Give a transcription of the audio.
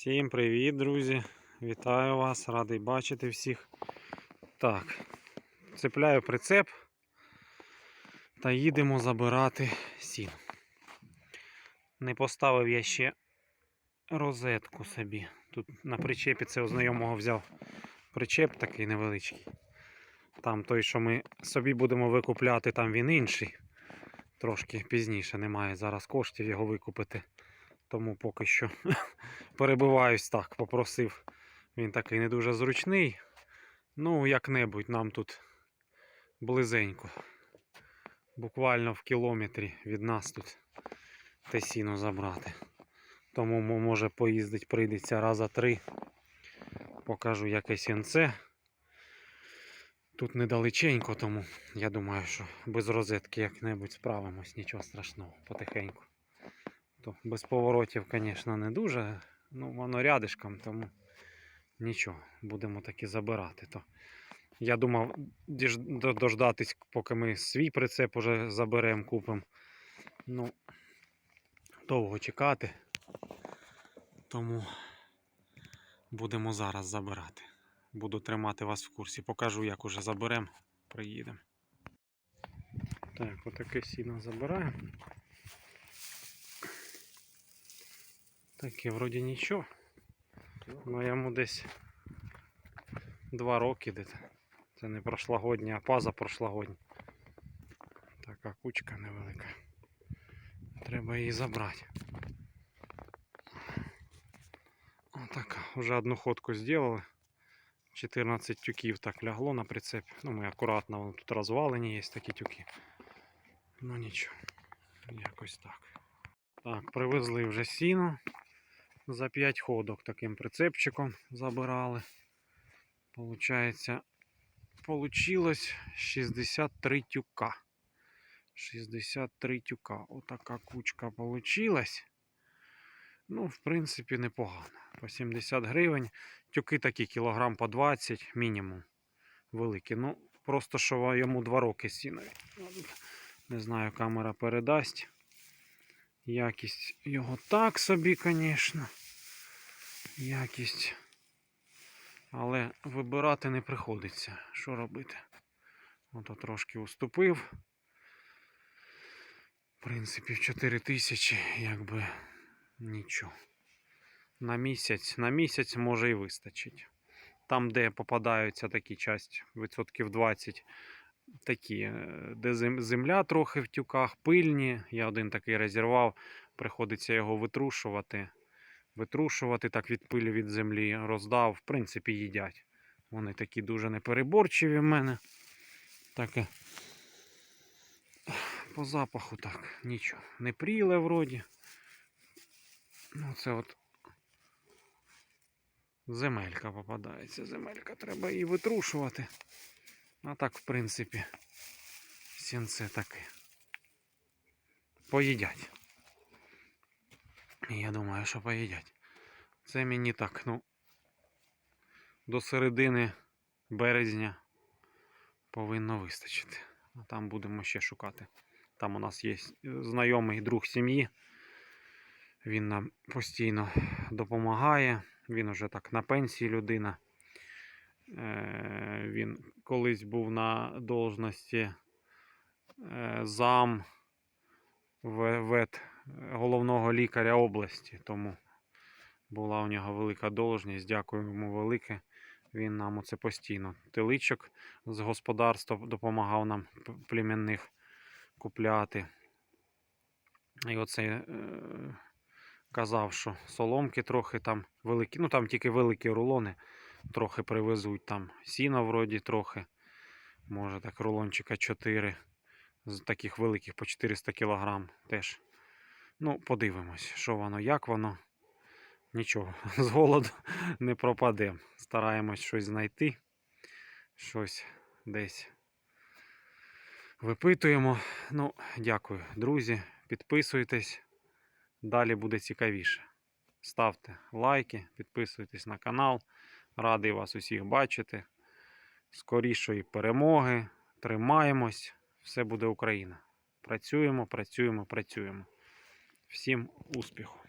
Всім привіт, друзі! Вітаю вас, радий бачити всіх. Так, цепляю прицеп та їдемо забирати сіно. Не поставив я ще розетку собі. Тут на причепі це у знайомого взяв причеп такий невеличкий. Там той, що ми собі будемо викупляти, там він інший. Трошки пізніше немає зараз коштів його викупити. Тому поки що перебиваюсь так, попросив. Він такий не дуже зручний. Ну, як-небудь нам тут близенько. Буквально в кілометрі від нас тут те сіно забрати. Тому може поїздить прийдеться раза три. Покажу яке сінце. Тут недалеченько, тому я думаю, що без розетки як-небудь справимось, нічого страшного, потихеньку. То без поворотів, звісно, не дуже. Ну, воно рядишком, тому нічого, будемо таки забирати. То я думав дождатись, поки ми свій прицеп уже заберемо, купимо. Ну, довго чекати. Тому будемо зараз забирати. Буду тримати вас в курсі. Покажу, як уже заберемо, приїдемо. Так, отаке сіно забираємо. Таке вроді нічого. Ну йому десь два роки десь. Це не прошлогодня, а позапрошлогодня. Така кучка невелика. Треба її забрати. Отака. Вже одну ходку зробили. 14 тюків так лягло на прицеп. Ну ми акуратно, воно тут розвалені є такі тюки. Ну нічого. Якось так. Так, привезли вже сіно. За 5 ходок таким прицепчиком забирали. Получається, получилось 63 тюка. 63 тюка. Отака кучка получилась. Ну, в принципі, непогано. По 70 гривень. Тюки такі кілограм по 20 мінімум. Великі. Ну, просто що йому 2 роки сінові. Не знаю, камера передасть. Якість його так собі, звісно. Якість. Але вибирати не приходиться. Що робити? Ото трошки уступив. В принципі, в 4 тисячі, якби нічого. На місяць, на місяць може і вистачить. Там, де попадаються такі часті, відсотків 20, такі, е, де земля трохи в тюках, пильні. Я один такий розірвав, приходиться його витрушувати. Витрушувати так від пилі від землі, роздав, в принципі, їдять. Вони такі дуже непереборчиві в мене. Таке. По запаху так, нічого. Не пріле вроді. Ну, це от земелька попадається. Земелька треба її витрушувати. А так, в принципі, сінце таке. Поїдять. Я думаю, що поїдять. Це мені так, ну, до середини березня повинно вистачити. А там будемо ще шукати. Там у нас є знайомий друг сім'ї. Він нам постійно допомагає. Він уже так на пенсії людина. Е, Він колись був на должності е, зам в- вет головного лікаря області. Тому була у нього велика должність. Дякую йому велике. Він нам оце постійно теличок з господарства допомагав нам племінних купляти. І оце е, казав, що соломки трохи там великі, ну там тільки великі рулони трохи привезуть. Там сіна вроді трохи. Може так рулончика 4 з таких великих по 400 кг теж. Ну, подивимось, що воно, як воно. Нічого, з голоду не пропаде. Стараємось щось знайти, щось десь випитуємо. Ну, дякую, друзі. Підписуйтесь. Далі буде цікавіше. Ставте лайки, підписуйтесь на канал. Радий вас усіх бачити. Скорішої перемоги. Тримаємось. Все буде Україна. Працюємо, працюємо, працюємо. Всім успіху!